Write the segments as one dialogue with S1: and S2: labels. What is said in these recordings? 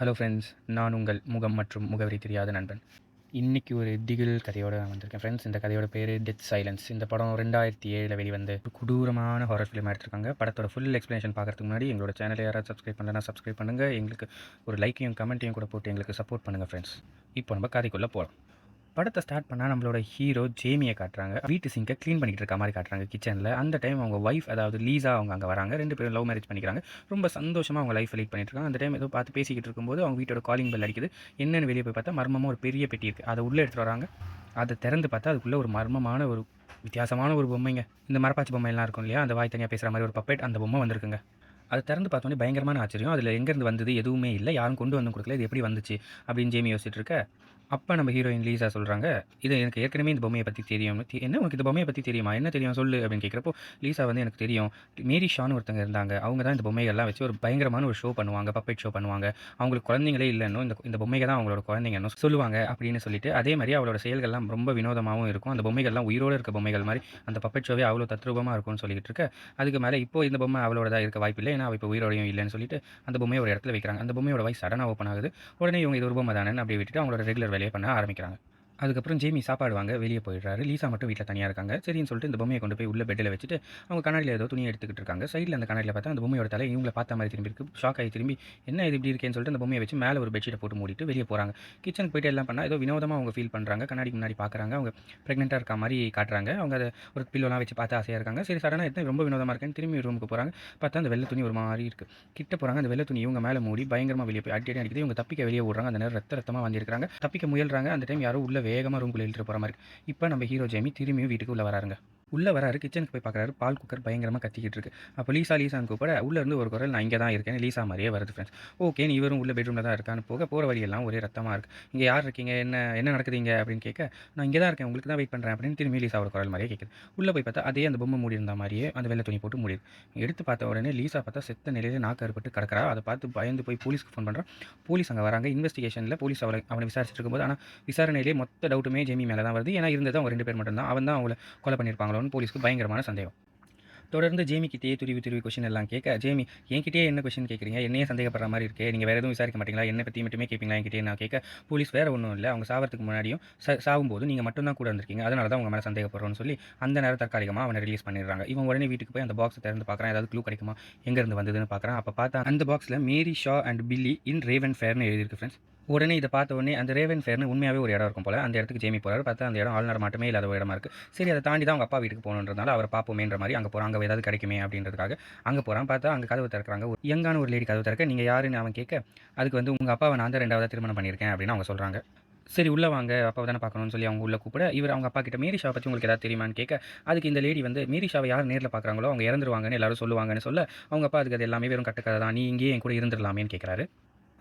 S1: Hello friends நான் உங்கள் முகம் மற்றும் முகவரி தெரியாத நண்பன். இன்றைக்கி ஒரு திகில் கதையோடு நான் வந்திருக்கேன் ஃப்ரெண்ட்ஸ் இந்த கதையோட பேர் டெத் சைலன்ஸ் இந்த படம் ரெண்டாயிரத்தி ஏழில் வெளிவந்து கொடூரமான ஹாரர் ஃபிலிம் எடுத்திருக்காங்க. படத்தோட ஃபுல் எக்ஸ்ப்ளனேஷன் பார்க்குறதுக்கு முன்னாடி எங்களோட சேனலை யாராவது சப்ஸ்கிரைப் பண்ணலன்னா சப்ஸ்கிரைப் பண்ணுங்கள் எங்களுக்கு ஒரு லைக்கையும் கமெண்ட்டையும் கூட போட்டு எங்களுக்கு சப்போர்ட் பண்ணுங்கள் ஃப்ரெண்ட்ஸ் இப்போ நம்ம கதைக்குள்ளே போகலாம் படத்தை ஸ்டார்ட் பண்ணால் நம்மளோட ஹீரோ ஜேமியை காட்டுறாங்க. வீட்டு சிங்கை க்ளீன் பண்ணிகிட்டு இருக்க மாதிரி காட்டுறாங்க கிச்சனில் அந்த டைம் அவங்க ஒய்ஃப் அதாவது லீசா அவங்க அங்கே வராங்க. ரெண்டு பேரும் லவ் மேரேஜ் பண்ணிக்கிறாங்க. ரொம்ப சந்தோஷமாக அவங்க லைஃப் லீட் பண்ணிட்டு இருக்காங்க. அந்த டைம் ஏதோ பார்த்து பேசிக்கிட்டு இருக்கும்போது அவங்க வீட்டோட காலிங் பெல் அடிக்குது. என்னன்னு வெளியே போய் பார்த்தா மர்மமாக ஒரு பெரிய பெட்டி இருக்குது அதை உள்ளே எடுத்துகிட்டு வராங்க. அதை திறந்து பார்த்தா அதுக்குள்ளே ஒரு மர்மமான ஒரு வித்தியாசமான ஒரு பொம்மைங்க. இந்த மரப்பாச்சி பொம்மையெல்லாம் இருக்கும் இல்லையா? அந்த வாய் தனியாக பேசுகிற மாதிரி ஒரு பப்பேட் அந்த பொம்மை வந்திருக்குங்க. அதை திறந்து பார்த்தோன்னே பயங்கரமான ஆச்சரியம். அதில் எங்கேருந்து வந்தது எதுவுமே இல்லை. யாரும் கொண்டு வந்து கொடுக்கல. இது எப்படி வந்துச்சு? அப்படின்னு ஜேமி யோசிச்சுட்டு இருக்க. அப்போ நம்ம ஹீரோயின் லீஸா சொல்கிறாங்க இது எனக்கு ஏற்கனவே இந்த பொம்மையை பற்றி தெரியும். என்ன உனக்கு இந்த பொம்மையை பற்றி தெரியுமா? என்ன தெரியும்? சொல்லு அப்படின்னு கேட்குறப்போ லீசா வந்து எனக்கு தெரியும். மேரி ஷான்னு ஒருத்தங்க இருந்தாங்க. அவங்க தான் இந்த பொம்மைகள்லாம் வச்சு ஒரு பயங்கரமான ஒரு ஷோ பண்ணுவாங்க பப்பெட் ஷோ பண்ணுவாங்க. அவங்களுக்கு குழந்தைங்களே இல்லைன்னு இந்த இந்த பொம்மைங்க தான் அவங்களோட குழந்தைங்கன்னு சொல்லுவாங்க அப்படின்னு சொல்லிட்டு அதே மாதிரி அவளோட செயல்கள்லாம் ரொம்ப வினோதமாகவும் இருக்கும். அந்த பொம்மைகள்லாம் உயிரோடு இருக்க பொம்மைகள் மாதிரி அந்த பப்பெட் ஷோவே அவ்வளோ தத்ரூபமாக இருக்கும்னு சொல்லிட்டு இருக்க. அதுக்கு மேலே இப்போ இந்த பொம்மை அவளோட இருக்க வாய்ப்பு இல்லை. ஏன்னா அவள் இப்போ உயிரோடையும் இல்லைன்னு சொல்லிட்டு அந்த பொம்மையை ஒரு இடத்துல வைக்கிறாங்க. அந்த பொம்மையோட வாய் சடனாக ஓப்பன் ஆகுது. உடனே இவங்க இது ஒரு பொம்மை தானே அப்படி விட்டுட்டு அவங்களோட ரெகுலர் வேலையை பண்ண ஆரம்பிக்கிறாங்க. அதுக்கப்புறம் ஜேமி சாப்பாடு வாங்க வெளியே போயிடுறாரு. லீசா மட்டும் வீட்டில் தனியாக இருக்காங்க. சரின்னு சொல்லிட்டு இந்த பொம்மையை கொண்டு போய் உள்ள பெட்டில் வச்சுட்டு அவங்க கண்ணாடியில் ஏதோ துணி எடுத்துக்கிட்டு இருக்காங்க. சைடில் அந்த கண்ணாடியில் பார்த்தா அந்த பொம்மையோட தலை இவங்களை பார்த்த மாதிரி திரும்பி இருக்கு. ஷாக் ஆகி திரும்பி என்ன இது இப்படி இருக்கேன்னு சொல்லிட்டு அந்த பொம்மையை வச்சு மேலே ஒரு பெட்ஷீட்டை போட்டு மூடிட்டு வெளியே போகிறாங்க கிச்சனுக்கு போயிட்டு எல்லாம் பண்ணால் ஏதோ வினோதமாக அவங்க ஃபீல் பண்ணுறாங்க கண்ணாடிக்கு முன்னாடி பார்க்குறாங்க அவங்க ப்ரெக்னெண்ட்டாக இருக்க மாதிரி காட்டுறாங்க. அவங்க அதை ஒரு பில்லோலாம் வச்சு பார்த்து ஆசையாக இருக்காங்க. சரி சடனாக எடுத்து ரொம்ப வினோதமாக இருக்கேன்னு திரும்பி ரூமுக்கு போகிறாங்க பார்த்தா அந்த வெள்ளை துணி ஒரு மாதிரி இருக்குது கிட்ட போகிறாங்க அந்த வெள்ளை துணி இவங்க மேலே மூடி பயங்கரமாக வெளியே போய் அடி அடிக்குது. இவங்க தப்பிக்க வெளியே விடுறாங்க அந்த நேரம் ரத்த ரத்தமாக வந்திருக்காங்க தப்பிக்க முயல்றாங்க. அந்த டைம் யாரோ உள்ளே வேகமாக ரூம்குள்ளே இழுத்து போகிற மாதிரி இப்போ நம்ம ஹீரோ ஜெமி திரும்பியும் வீட்டுக்கு உள்ளே வராருங்க. உள்ளே வராரு கிச்சனுக்கு போய் பார்க்குறாரு பால் குக்கர் பயங்கரமாக கத்திக்கிட்டு இருக்கு அப்போ லீசா லீசான்னு கூப்பிட உள்ளே இருந்து ஒரு குரல் நான் இங்கே தான் இருக்கேன். லீசா மாதிரியே வருது ஃப்ரெண்ட்ஸ் ஓகே நீ இவரும் உள்ள பெட்ரூமில் தான் இருக்கான்னு போக போகிற வழியெல்லாம் ஒரே ரத்தமாக இருக்குது இங்கே யார் இருக்கீங்க? என்ன என்ன நடக்குதுங்க அப்படின்னு கேட்க நான் இங்கே தான் இருக்கேன். உங்களுக்கு தான் வெயிட் பண்ணுறேன் அப்படின்னு திரும்பி லீசா ஒரு குரல் மாதிரியே கேட்குது உள்ளே போய் பார்த்தா அதே அந்த பொம்மை மூடி இருந்த மாதிரியே அந்த வெள்ளை துணி போட்டு மூடிது எடுத்து பார்த்த உடனே லீசா பார்த்தா செத்த நிலையில நாக்கு அறுபட்டு கிடக்கிறா. அதை பார்த்து பயந்து போய் போலீஸ்க்கு ஃபோன் பண்ணுறான் போலீஸ் அங்கே வராங்க. இன்வெஸ்டிகேஷனில் போலீஸ் அவளை அவனை விசாரிச்சுட்டு இருக்கும்போது ஆனால் விசாரணையிலே மொத்த டவுட்டுமே ஜெமி மேலே தான் வருது. ஏன்னா இருந்தது அவங்க ரெண்டு பேர் மட்டும்தான். அவன் தான் அவங்கள கொலை பண்ணியிருப்பாங்களோன்னு போலீஸ்க்கு பயங்கரமான சந்தேகம். தொடர்ந்து ஜேமி கிட்டேயே துருவி துருவி கொஷின் எல்லாம் கேட்க ஜேமி என்கிட்டயே என்ன கொஷின் கேட்குறீங்க? என்னையே சந்தேகப்படுற மாதிரி இருக்கே. நீங்கள் வேறு எதுவும் விசாரிக்க மாட்டீங்களா? என்னை பற்றி மட்டுமே கேட்பீங்களா என்கிட்டயே? நான் கேட்க போலீஸ் வேறு ஒன்றும் இல்லை. அவங்க சாவறதுக்கு முன்னாடியும் ச சாகும்போது நீங்கள் மட்டும்தான் கூட இருந்திருக்கீங்க. அதனால தான் உங்கள் மேலே சந்தேகப்படுறோம்னு சொல்லி அந்த நேரம் தற்காலிகமாக அவனை ரிலீஸ் பண்ணிடுறாங்க. இவன் உடனே வீட்டுக்கு போய் அந்த பாக்ஸை திறந்து பார்க்குறான். ஏதாவது க்ளூ கிடைக்குமா? எங்கேருந்து வந்ததுன்னு பார்க்குறான். அப்போ பார்த்தா அந்த பாக்ஸில் Mary Shaw and Billy in Raven ஃபேர்னு எழுதியிருக்கு ஃப்ரெண்ட்ஸ் உடனே இதை பார்த்த உடனே அந்த ரேவன் ஃபேர்னு உண்மையாகவே ஒரு இடம் இருக்கும் போல. அந்த இடத்துக்கு ஜேமி போகிறார் பார்த்தா அந்த இடம் ஆளுநர் மட்டுமே இல்லாத ஒரு இடமா இருக்குது சரி அதை தாண்டி தான் அவங்க அப்பா வீட்டுக்கு போகணுன்றதுனால அவரை பார்ப்போமேன்ற மாதிரி அங்கே போகிறாங்க அங்கே ஏதாவது கிடைக்குமே அப்படின்றதுக்காக அங்கே போகிறான் பார்த்தா அங்கே கதவு திறக்கிறாங்க. ஒரு யங்கான ஒரு லேடி கதவு திறக்க நீங்கள் யாருன்னு அவன் கேட்க அதுக்கு வந்து உங்கள் அப்பாவை நான் தான் ரெண்டாவது திருமணம் பண்ணியிருக்கேன் அப்படின்னு அவங்க சொல்கிறாங்க சரி உள்ளே வாங்க. அப்பாவை தானே பார்க்கணும்னு சொல்லி அவங்க உள்ள கூப்பிட இவர் அவங்க அப்பா கிட்ட மேரி ஷாவை பற்றி உங்களுக்கு ஏதாவது தெரியுமான்னு கேட்க அதுக்கு இந்த லேடி வந்து மீரிஷாவை யார் நேரில் பார்க்குறாங்களோ அவங்க இறந்துருவாங்கன்னு எல்லாரும் சொல்லுவாங்கன்னு சொல்ல அவங்க அப்பா அதுக்கு அது எல்லாமே வெறும் கட்டுக்கதை தான். நீ இங்கேயே என் கூட இருந்துடலாமேன்னு கேட்குறாரு.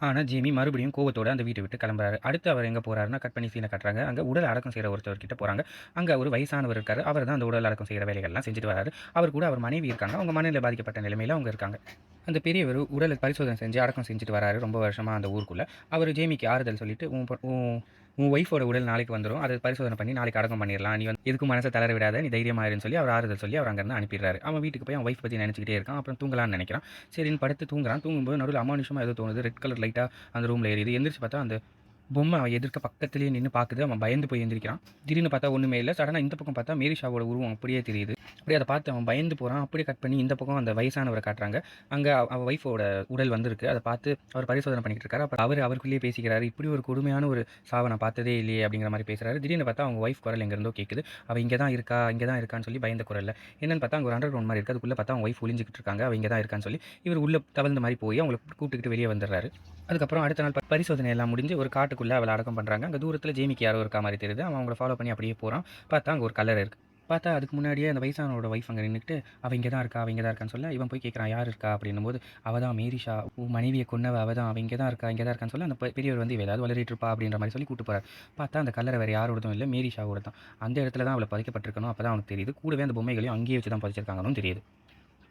S1: ஆனால் ஜேமி மறுபடியும் கோவத்தோட அந்த வீட்டை விட்டு கிளம்புறாரு. அடுத்து அவர் எங்கே போகிறாருன்னா கட் பண்ணி சீனை கட்டுறாங்க. அங்கே உடல் அடக்கம் செய்கிற ஒருத்தர் கிட்ட போகிறாங்க அங்கே ஒரு வயசானவர் இருக்கார். அவர் தான் அந்த உடல் அடக்கம் செய்கிற வேலைகள்லாம் செஞ்சுட்டு வராரு. அவர் கூட அவர் மனைவி இருக்காங்க. அவங்க மனையில் பாதிக்கப்பட்ட நிலைமையில் அவங்க இருக்காங்க. அந்த பெரியவர் உடலை பரிசோதனை செஞ்சு அடக்கம் செஞ்சுட்டு வராரு ரொம்ப வருஷமாக அந்த ஊருக்குள்ளே. அவர் ஜேமிக்கு ஆறுதல் சொல்லிட்டு உன் உன் ஒய்ஃபோட உடல் நாளைக்கு வந்துடும் அதை பரிசோதனை பண்ணி நாளைக்கு அடக்கம் பண்ணிடலாம் நீ வந்து எதுக்கும் மனசை தளர விடாத. நீ தைரியம் சொல்லி அவர் ஆறுதல் சொல்லி அவர் அங்கேருந்து அனுப்பிடுறாரு. அவன் வீட்டுக்கு போய் அவன் ஒய்ஃப் பற்றி நினச்சிக்கிட்டே இருக்கான். அப்புறம் தூங்கலாம்னு நினைக்கிறான். சரின்னு படுத்து தூங்குறான். தூங்கும்போது நடுவில் அமானுஷமாக ஏதோ தோணுது. ரெட் கலர் லைட்டாக அந்த ரூமில் எரியுது. எந்திரிச்சு பார்த்தா அந்த பொம்மை அவன் எதிர்க்க பக்கத்துலேயே நின்று பார்க்குது. அவன் பயந்து போய் எந்திரிக்கிறான். திடீர்னு பார்த்தா ஒன்றுமே இல்லை. சடனாக இந்த பக்கம் பார்த்தா மேரி ஷாவோட உருவம் அப்படியே தெரியுது. அப்படியே அதை பார்த்து அவன் பயந்து போகிறான் அப்படியே கட் பண்ணி இந்த பக்கம் அந்த வயசானவரை காட்டுறாங்க. அங்கே அவன் ஒய்ஃபோட உடல் வந்திருக்கு. அதை பார்த்து அவர் பரிசோதனை பண்ணிட்டு இருக்காரு. அப்போ அவர் அவருக்குள்ளேயே பேசிக்கிறாரு. இப்படி ஒரு கொடுமையான ஒரு சாவை நான் பார்த்ததே இல்லையே அப்படிங்கிற மாதிரி பேசுகிறாரு திடீர்னு பார்த்தா அவங்க ஒய்ஃப் குரல் எங்கேருந்தோ கேட்குது அவள் இங்கே தான் இருக்கா? இங்கே தான் இருக்கான்னு சொல்லி பயந்த குரல்ல என்னென்னு பார்த்தா அங்கே ஒரு அண்டர் கிரவுண்ட் மாதிரி இருக்குது அதுக்குள்ளே பார்த்தா அவங்க ஒய்ஃப் ஒளிஞ்சிக்கிட்டு இருக்காங்க. அவள் இங்கே தான் இருக்கான்னு சொல்லி இவர் உள்ள தவழ்ந்த மாதிரி போய் அவங்களை கூப்பிட்டுக்கிட்டு வெளியே வந்துடுறாரு. அதுக்கப்புறம் அடுத்த நாள் பரிசோதனை எல்லாம் முடிஞ்சு ஒரு காட்டுக்குள்ளே அவளை அடக்கம் பண்ணுறாங்க அங்கே தூரத்தில் ஜேமிக்கு யாரோ இருக்கா மாதிரி தெரியுது. அவன் அவங்கள ஃபாலோ பண்ணி அப்படியே போகிறான் பார்த்தா அங்கே ஒரு கலர் இருக்குது பார்த்தா அதுக்கு முன்னாடியே அந்த வயசானோட ஒய்ஃப் அங்கே நின்றுட்டு அவள் இங்கே தான் இருக்கா? அவள் இங்கே தான் இருக்கான்னு சொல்ல இவன் போய் கேட்குறான் யார் இருக்கா? அப்படின்னும் போது அவள் தான் மேரிஷா. உன் மனைவியை கொன்னவ அவள் தான். அவள் இங்கே தான் இருக்கா? இங்கே தான் இருக்கான்னு சொல்ல அந்த பெரியவர் வந்து இவ ஏதாவது வளரிட்டு இருப்பா? அப்படின்ற மாதிரி சொல்லி கூட்டு போகிறார் பார்த்தா அந்த கலரை வேறு யாரோடதும் இல்லை மேரிஷாவோட தான். அந்த இடத்துல தான் அவளை பதிக்கப்பட்டிருக்கணும் அப்போ தான் அவனுக்கு தெரியுது. கூடவே அந்த பொம்மைகளையும் அங்கேயே வச்சு தான் பதிச்சிருக்காங்கன்னு தெரியுது.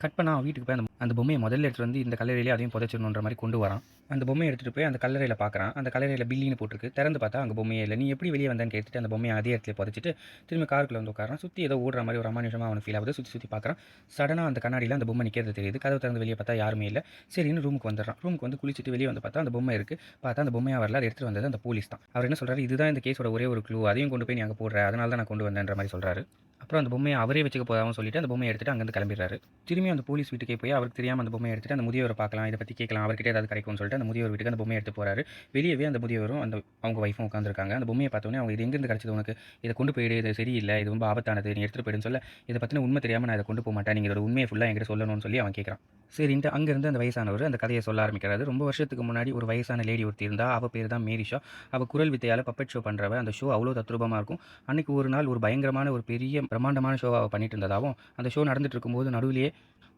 S1: கட் பண்ணா வீட்டுக்கு போய் அந்த அந்த பொம்மையை முதல்ல எடுத்துகிட்டு வந்து இந்த கல்லறையிலே அதையும் புதைச்சிடணுன்ற மாதிரி கொண்டு வரான். அந்த பொம்மையை எடுத்துகிட்டு போய் அந்த கல்லறையில் பார்க்குறான் அந்த கல்லறையில் பில்லின்னு போட்டிருக்கு. திறந்து பார்த்தா அங்கே பொம்மையே இல்லை. நீ எப்படி வெளியே வந்தேன்னு கேட்டுட்டு அந்த பொம்மையை அதே இடத்துல புதைச்சிட்டு திரும்பி காருக்குள்ள வந்து உட்காரான் சுற்றி ஏதோ ஓடுற மாதிரி ஒரு அமானுஷமாக அவனுக்கு ஃபீல் ஆகுது. சுற்றி சுற்றி பார்க்குறான் சடனாக அந்த கண்ணாடியில் அந்த பொம்மை நிற்கிறது தெரியுது. கதவு திறந்து வெளியே பார்த்தா யாருமே இல்லை. சரின்னு ரூமுக்கு வந்துடுறான். ரூமுக்கு வந்து குளிச்சுட்டு வெளியே வந்து பார்த்தா அந்த பொம்மை இருக்குது பார்த்தா அந்த பொம்மையாக வரல. அதை எடுத்துகிட்டு வந்தது அந்த போலீஸ் தான். அவர் என்ன சொல்கிறாரு இதுதான் இந்த கேஸோட ஒரே ஒரு க்ளூ அதையும் கொண்டு போய் நீ அங்கே போடுற. அதனால தான் நான் கொண்டு வந்தேன்ற மாதிரி சொல்கிறாரு அப்புறம் அந்த பொம்மையை அவரே வச்சுக்க போதாவும் சொல்லிட்டு அந்த பொம்மையை எடுத்துகிட்டு அங்கேருந்து கிளம்பிடுறாரு. திரும்பி அந்த போலீஸ் வீட்டுக்கே போய் அவர் அவருக்கு தெரியாமல் அந்த பொம்மையை எடுத்துகிட்டு அந்த முதியவரை பார்க்கலாம் இதை பற்றி கேட்கலாம் அவர்கிட்ட ஏதாவது கிடைக்கும்னு சொல்லிட்டு அந்த முதியவர் வீட்டுக்கு அந்த பொம்மையை எடுத்து போறாரு. வெளியவே அந்த முதியவரும் அந்த அவங்க ஒய்ஃபும் உட்காந்துருக்காங்க அந்த பொம்மையை பார்த்தோன்னே அவங்க இது எங்கேருந்து கிடச்சது உனக்கு? இதை கொண்டு போயிடு இது சரியில்லை இது ரொம்ப ஆபத்தானது நீ எடுத்துகிட்டு போயிடுன்னு சொல்ல இதை பற்றின உண்மை தெரியாமல் நான் இதை கொண்டு போக மாட்டேன் நீங்கள் இதோட உண்மையை ஃபுல்லாக என்கிட்ட சொல்லணும்னு சொல்லி அவன் கேட்குறான். சரின்ட்டு அங்கேருந்து அந்த வயசானவர் அந்த கதையை சொல்ல ஆரம்பிக்கிறாரு. ரொம்ப வருஷத்துக்கு முன்னாடி ஒரு வயசான லேடி ஒருத்தி இருந்தா அவள் பேர் தான் மேரிஷா. அவள் குரல் வித்தையால் பப்பட் ஷோ பண்ணுறவ அந்த ஷோ அவ்வளோ தத்ரூபமாக இருக்கும். அன்னைக்கு ஒரு நாள் ஒரு பயங்கரமான ஒரு பெரிய பிரம்மாண்டமான ஷோவை அவள் பண்ணிட்டு இருந்ததாகவும் அந்த ஷோ நடந்துட்டு இருக்கும்போது நடுவிலேயே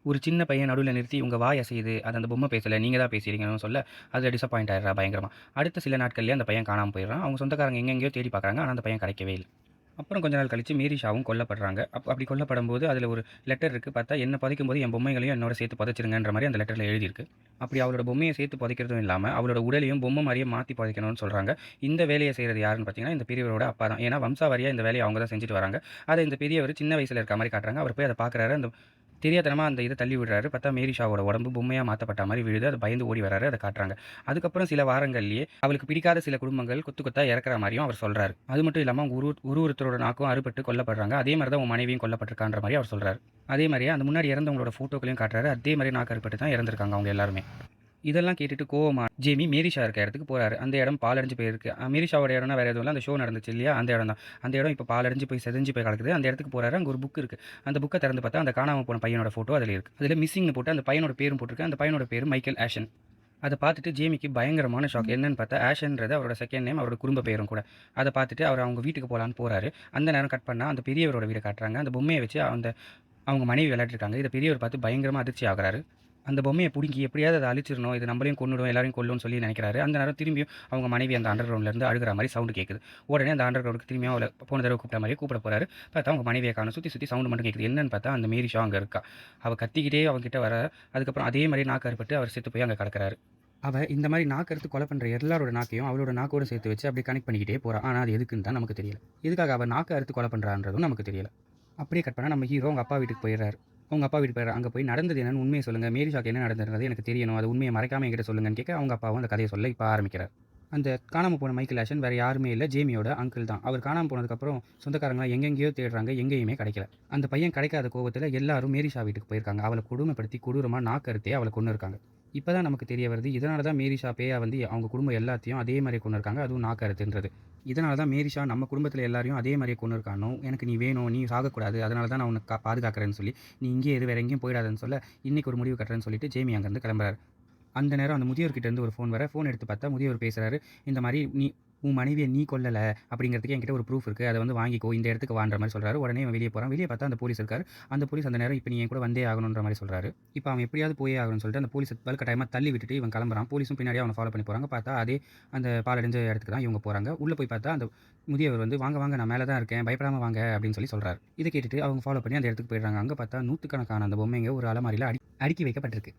S1: ஒரு சின்ன பையன் நடுவில் நிறுத்தி உங்கள் வாய் அசையுது அது அந்த பொம்மை பேசலை நீங்கள் தான் பேசுகிறீங்கன்னு சொல்ல அதில் டிசப்பாயிண்ட் ஆயிடுறா பயங்கரமாக அடுத்த சில நாட்கள்லேயே அந்த பையன் காணாமல் போயிடுறான். அவங்க சொந்தக்காரங்க எங்கெங்கேயோ தேடி பார்க்குறாங்க ஆனால் அந்த பையன் கிடைக்கவே இல்லை. அப்புறம் கொஞ்ச நாள் கழிச்சு மீரிஷாவும் கொல்லப்படுறாங்க. அப்போ அப்படி கொல்லப்படும் போது அதில் ஒரு லெட்டர் இருக்குது பார்த்தா என்ன புதைக்கும் போது என் பொம்மைகளையும் என்னோட சேர்த்து புதைச்சிருங்கன்ற மாதிரி அந்த லெட்டரில் எழுதியிருக்கு. அப்படி அவளோட பொம்மையை சேர்த்து புதைக்கிறதும் இல்லாமல் அவளோட உடலையும் பொம்மை மாதிரியே மாற்றி புதைக்கணும்னு சொல்கிறாங்க இந்த வேலையை செய்கிறது யாருன்னு பார்த்தீங்கன்னா இந்த பெரியவரோட அப்பா தான். ஏன்னா வம்சாவாரியாக இந்த வேலையை அவங்க தான் செஞ்சுட்டு வராங்க. அதை இந்த பெரியவர் சின்ன வயசில் இருக்க மாதிரி காட்டுறாங்க. அவர் போய் அதை பார்க்குறாரு. அந்த தெரியாதனமாக அந்த இதை தள்ளி விடுறாரு. பார்த்தா மேரி ஷாவோட உடம்பு பொம்மையாக மாற்றப்பட்ட மாதிரி விழுது. அதை பயந்து ஓடி வராரு. அதை காட்டுறாங்க. அதுக்கப்புறம் சில வாரங்கள்லேயே அவளுக்கு பிடிக்காத சில குடும்பங்கள் கொத்து கொத்தா இறக்குற மாதிரியும் அவர் சொல்கிறார் அது மட்டும் இல்லாமல் அவங்க ஒரு ஒரு ஒருத்தரோட நாக்கும் அறுபட்டு கொல்லப்படுறாங்க. அதே மாதிரி தான் உன் மனைவியும் கொல்லப்பட்டிருக்கான்ற மாதிரி அவர் சொல்கிறார் அதே மாதிரியே அந்த முன்னாடி இறந்தவங்களோட ஃபோட்டோக்களையும் காட்டுறாரு. அதே மாதிரி நாக்கு அறுபட்டு தான் இறந்துருக்காங்க அவங்க எல்லாருமே. இதெல்லாம் கேட்டுட்டு கோவமா ஜேமி மேரிஷா இருக்க இடத்துக்கு போறாரு. அந்த இடம் பாலடைஞ்சு போயிருக்கு. மேரிஷாவோட இடம்னா வேற எதுவும் இல்லை. அந்த ஷோ நடந்துச்சு இல்லையா? அந்த இடம் தான். அந்த இடம் இப்போ பாலடைஞ்சு போய் செதஞ்சு போய் கிடக்குது. அந்த இடத்துக்கு போறாரு. அங்கே ஒரு புக் இருக்கு. அந்த புக்கை திறந்து பார்த்தா அந்த காணாம போன பையனோட ஃபோட்டோ அதில் இருக்கு. அதில் மிஸ்ஸிங்னு போட்டு அந்த பையனோட பேரும் போட்டிருக்கு. அந்த பையனோட பேர் மைக்கேல் ஆஷன். அதை பார்த்துட்டு ஜேமிக்கு பயங்கரமான ஷாக் என்னன்னு பார்த்தா ஆஷன்றது அவரோட செகண்ட் நேம் அவரோட குடும்ப பேரும் கூட. அதை பார்த்துட்டு அவர் அவங்க வீட்டுக்கு போகலான்னு போறாரு. அந்த நேரம் கட் பண்ணால் அந்த பெரியவரோட வீடை காட்டுறாங்க. அந்த பொம்மையை வச்சு அந்த அவங்க மனைவி விளையாட்டுருக்காங்க இதை பெரியவர் பார்த்து பயங்கரமாக அதிர்ச்சி ஆகுறாரு. அந்த பொம்மையை பிடுங்கி எப்படியாவது அதை அழிச்சிடணும். இது நம்மளையும் கொண்டுடும் எல்லாரையும் கொல்லும்னு சொல்லி நினைக்கிறாரு. அந்த நேரம் திரும்பியும் அவங்க மனைவி அந்த அண்டர் கிரவுண்ட்லேருந்து அழுகிற மாதிரி சவுண்டு கேட்குது உடனே அந்த அண்டர் கிரவுண்டுக்கு திரும்பியும் அவளை போன தடவை கூப்பிட்ட மாதிரி கூப்பிட போறாரு. பார்த்தா அவங்க மனைவியை காணும். சுற்றி சுற்றி சவுண்டு மட்டும் கேட்குது என்னன்னு பார்த்தா அந்த மேரி ஷா அங்கே இருக்கா. அவள் கத்திக்கிட்டே அவங்ககிட்ட வர அதுக்கப்புறம் அதே மாதிரி நாக்கு அறுபட்டு அவர் செத்து போய் அங்கே கிடக்கிறாரு. அவள் இந்த மாதிரி நாக்கறுத்து கொலை பண்ணுற எல்லாரோட நாக்கையும் அவளோட நாக்கோட சேர்த்து வச்சு அப்படி கனெக்ட் பண்ணிக்கிட்டே போகிறான் ஆனால் அது எதுக்குன்னு தான் நமக்கு தெரியல. எதுக்காக அவள் நாக்கு அறுத்து கொலை பண்ணுறான்றதும் நமக்கு தெரியல. அப்படியே கட் பண்ணால் நம்ம ஹீரோ அவங்க அப்பா வீட்டுக்கு போயிடுறாரு. அவங்க அப்பா வீட்டு போயிடுறாரு. அங்கே போய் நடந்தது என்னன்னு உண்மையை சொல்லுங்கள் மேரி ஷாக்கு என்ன நடந்திருந்தது எனக்கு தெரியணும். அது உண்மையை மறைக்காமல் என்கிட்ட சொல்லுங்கன்னு கேட்க அவங்க அப்பாவும் அந்த கதையை சொல்ல இப்போ ஆரம்பிக்கிறார். அந்த காணாமல் போன மைக்கேல் ஆஷன் வேறு யாருமே இல்லை. ஜேமியோட அங்கிள் தான். அவர் காணாமல் போனதுக்கப்புறம் சொந்தக்காரங்களாம் எங்கெங்கேயோ தேடுறாங்க. எங்கேயுமே கிடைக்கல. அந்த பையன் கிடைக்காத கோவத்தில் எல்லாரும் மேரிஷா வீட்டுக்கு போயிருக்காங்க. அவளை கொடுமைப்படுத்தி கொடூரமாக நாக்கருத்தே அவளை கொண்டு இருக்காங்க இப்போ தான் நமக்கு தெரிய வருது. இதனால தான் மேரிஷா பேயா வந்து அவங்க குடும்பம் எல்லாத்தையும் அதே மாதிரி கொண்டு இருக்காங்க அதுவும் நாக்கறுத்துன்றது இதனால தான் மேரிஷா நம்ம குடும்பத்தில் எல்லாரையும் அதே மாதிரியே கொண்டு இருக்கானோ எனக்கு நீ வேணும் நீ சாகக்கூடாது அதனால தான் நான் உனக்கு பாதுகாக்கிறேன்னு சொல்லி நீ இங்கே எது வேற எங்கேயும் போயிடாதுன்னு சொல்ல இன்றைக்கி ஒரு முடிவு கட்டுறேன்னு சொல்லிட்டு ஜேமி அங்கேருந்து கிளம்புறாரு. அந்த நேரம் அந்த முதியோர்கிட்ட இருந்து ஒரு ஃபோன் வர ஃபோன் எடுத்து பார்த்தா முதியோர் பேசுகிறாரு இந்த மாதிரி நீ உன் மனைவியை நீ கொல்லலை அப்படிங்கிறதுக்கு என்கிட்ட ஒரு ப்ரூஃப் இருக்குது அதை வந்து வாங்கிக்கோ இந்த இடத்துக்கு வான்ற மாதிரி சொல்கிறாரு உடனே அவன் வெளியே போகிறான் வெளியே பார்த்தா அந்த போலீஸ் இருக்காரு. அந்த போலீஸ் அந்த நேரம் இப்போ நீ என் கூட வந்தே ஆகணுன்ற மாதிரி சொல்கிறாரு இப்போ அவன் எப்படியாவது போயே ஆகணும்னு சொல்லிட்டு அந்த போலீஸ் பல்க டைமாக தள்ளி விட்டுட்டு இவன் கிளம்புறான். போலீஸும் பின்னாடி அவனை ஃபாலோ பண்ணி போகிறாங்க பார்த்தா அதே அந்த பாலடைஞ்ச இடத்துக்கு தான் இவங்க போகிறாங்க உள்ளே போய் பார்த்தா அந்த முதியவர் வந்து வாங்க வாங்க நான் மேலே தான் இருக்கேன். பயப்படாமல் வாங்க. அப்படின்னு சொல்லி சொல்கிறார் இதை கேட்டுட்டு அவங்க ஃபாலோ பண்ணி அந்த இடத்துக்கு போயிடுறாங்க. அங்கே பார்த்தா நூற்றுக்கணக்கான அந்த பொம்மைங்க ஒரு அலமாரியில் அடி அடுக்கி வைக்கப்பட்டிருக்கு.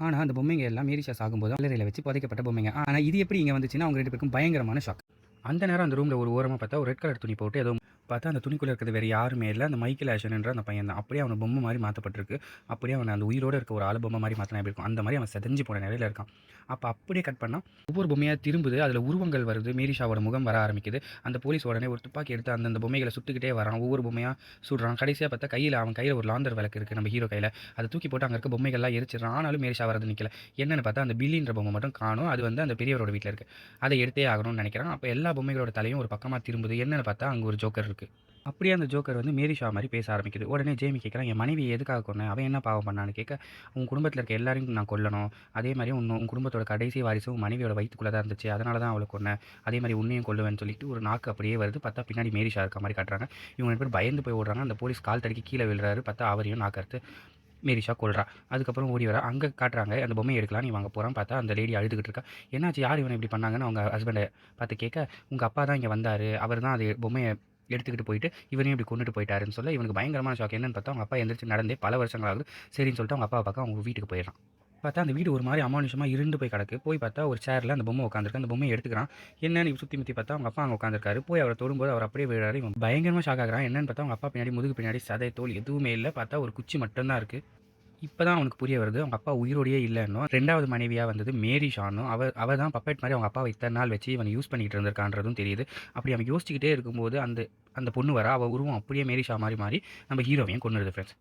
S1: ஆனால் அந்த பொம்மைங்க எல்லாம் மேரிஷா சாகும்போது கல்லறையில் வச்சு புதைக்கப்பட்ட பொம்மைங்க. ஆனால் இது எப்படி இங்கே வந்துச்சுன்னா அவங்க ரெண்டு பேருக்கும் பயங்கரமான ஷாக் அந்த நேரம் அந்த ரூமில் ஒரு ஓரமாக பார்த்தா ஒரு ரெட் கலர் துணி போட்டு ஏதோ பார்த்தா அந்த துணிக்குள்ளே இருக்கிறது வேறு யாருமே இல்லை. அந்த மைக்கேல் ஆஷன்ன்ற அந்த பையன் தான் அப்படியே அவனை பொம்மை மாதிரி மாற்றப்பட்டிருக்கு அப்படியே அவன் அந்த உயிரோடு இருக்க ஒரு ஆளு பொம்மை மாதிரி மாற்றினா எப்படி இருக்கும்? அந்த மாதிரி அவன் செதஞ்சு போன நிலையில் இருக்கான். அப்போ அப்படியே கட் பண்ணால் ஒவ்வொரு பொம்மையாக திரும்புது. அதில் உருவங்கள் வருது. மேரிஷாவோட முகம் வர ஆரம்பிக்குது. அந்த போலீஸ் உடனே ஒரு துப்பாக்கி எடுத்து அந்தந்த பொம்மைகளை சுட்டுக்கிட்டே வரான். ஒவ்வொரு பொம்மையாக சுடுறான். கடைசியாக பார்த்தா கையில் அவன் கையில் ஒரு லாந்தர் விளக்கு இருக்குது நம்ம ஹீரோ கையில். அதை தூக்கி போட்டு அங்கே இருக்க பொம்மைகள்லாம் எரிச்சிடறான். ஆனாலும் மேரிஷா வரது நிற்கல என்னென்னு பார்த்தா அந்த பில்லின்ற பொம்மை மட்டும் காணும். அது வந்து அந்த பெரியவரோட வீட்டில் இருக்குது அதை எடுத்தே ஆகணும்னு நினைக்கிறான். அப்போ எல்லா பொம்மைகளோட தலையும் ஒரு பக்கமாக திரும்புது. என்னென்னு பார்த்தா அங்கே ஒரு ஜோக்கர் இருக்குது அப்படியே அந்த ஜோக்கர் வந்து மேரி ஷா மாதிரி பேச ஆரம்பிக்குது. உடனே ஜேமி கேட்குறான் என் மனைவி எதுக்காக கொண்டேன் அவன் என்ன பாவம் பண்ணான்னு கேட்க உன் குடும்பத்தில் இருக்க எல்லாரையும் நான் கொல்லணும். அதே மாதிரி உன் உன் குடும்பத்தோட கடைசி வாரிசும் மனைவியோட வயிற்றுக்குள்ளே தான் இருந்துச்சு. அதனால தான் அவளை கொண்டேன் அதே மாதிரி உன்னையும் கொல்லுவேன்னு சொல்லிட்டு ஒரு நாக்கு அப்படியே வருது. பார்த்தா பின்னாடி மேரி ஷா இருக்க மாதிரி காட்டுறாங்க. இவங்க பேர் பயந்து போய் ஓடுறாங்க. அந்த போலீஸ் கால் தடுக்கி கீழே விழுறாரு. பார்த்தா அவரையும் நாக்கறுத்து மேரிஷா கொள்றா அதுக்கப்புறம் ஓடி வரா. அங்கே காட்டுறாங்க. அந்த பொம்மையை எடுக்கலாம் நீ வாங்க போகிறான் பார்த்தா அந்த லேடி அழுதுகிட்டு இருக்கா. என்னாச்சு? யார் இவனை இப்படி பண்ணாங்கன்னு அவங்க ஹஸ்பண்டை பார்த்து கேட்க உங்கள் அப்பா தான் இங்கே வந்தார். அவர் தான் அது பொம்மையை எடுத்துக்கிட்டு போயிட்டு இவரையும் இப்படி கொண்டுட்டு போயிட்டாருன்னு சொல்ல இவனுக்கு பயங்கரமான ஷாக் என்னன்னு பார்த்தா அவங்க அப்பா எந்திரிச்சு நடந்தே பல வருஷங்கள் ஆகுது சரின்னு சொல்லிட்டு அவங்க அப்பா பார்க்க அவங்க வீட்டுக்கு போயிடறான். பார்த்தா அந்த வீடு ஒரு மாதிரி அமானுஷமாக இருந்து போய் கிடக்கு. போய் பார்த்தா ஒரு சேரில் அந்த பொம்மை உட்காந்துருக்கு அந்த பொம்மையை எடுத்துக்கிறான். என்னன்னு சுற்றி முற்றி பார்த்தா அவங்க அப்பா அங்கே உட்காந்துருக்காரு போய் அவரை தொடும்போது அவர் அப்படியே விழுறாரு. இவன் பயங்கரமாக ஷாக் ஆகுறான். என்னன்னு பார்த்தா அவங்க அப்பா பின்னாடி முதுகு பின்னாடி சதை தோல் எதுவுமே இல்லை. பார்த்தா ஒரு குச்சி மட்டும்தான் இருக்குது இப்போ தான் அவனுக்கு புரிய வருது. அவங்க அப்பா உயிரோடையே இல்லைன்னும். ரெண்டாவது மனைவியாக வந்தது மேரி ஷானும். அவ அவ தான் பப்பெட் மாதிரி அவங்க அப்பாவை இத்தனை நாள் வச்சு இவன் யூஸ் பண்ணிக்கிட்டு இருந்திருக்கான்றதும் தெரியுது. அப்படி அவன் யோசிச்சுக்கிட்டே இருக்கும்போது அந்த அந்த பொண்ணு வர. அவள் உருவம் அப்படியே மேரி ஷா மாதிரி மாறி நம்ம ஹீரோவையும் கொண்டுருது ஃப்ரெண்ட்ஸ்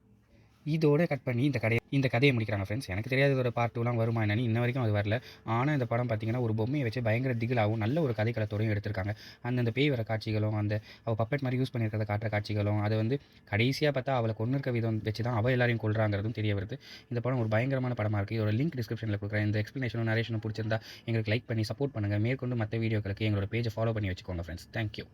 S1: இதோட கட் பண்ணி இந்த கதையை இந்த கதையை முடிக்கிறாங்க ஃப்ரெண்ட்ஸ் எனக்கு தெரியாத ஒரு பார்ட் டூலாம் வருமா என்னன்னு. இன்ன வரைக்கும் அது வரல. ஆனால் இந்த படம் பார்த்தீங்கன்னா ஒரு பொம்மையை வச்சு பயங்கர திகிலாகவும் நல்ல ஒரு கதைக்களத்தோடையும் எடுத்திருக்காங்க. அந்தந்த பேய் வர காட்சிகளும் அந்த அவள் பப்பெட் மாதிரி யூஸ் பண்ணியிருக்கிறத காட்டுற காட்சிகளும் அது வந்து கடைசியாக பார்த்தா அவளை கொண்டு இருக்க விதம் வச்சு தான் அவள் எல்லாரையும் கொள்றாங்கிறதும் தெரிய வருது. இந்த படம் ஒரு பயங்கரமான படமாக இருக்குது இதோட லிங்க் டிஸ்கிரிப்ஷனில் கொடுக்குறேன். இந்த எக்ஸ்ப்ளனேஷனும் நரேஷனும் பிடிச்சிருந்தா எங்களுக்கு லைக் பண்ணி சப்போர்ட் பண்ணுங்கள் மேற்கொண்டு மற்ற வீடியோக்களுக்கு எங்களோட பேஜை ஃபாலோ பண்ணி வச்சுக்கோங்க ஃப்ரெண்ட்ஸ் தேங்க்யூ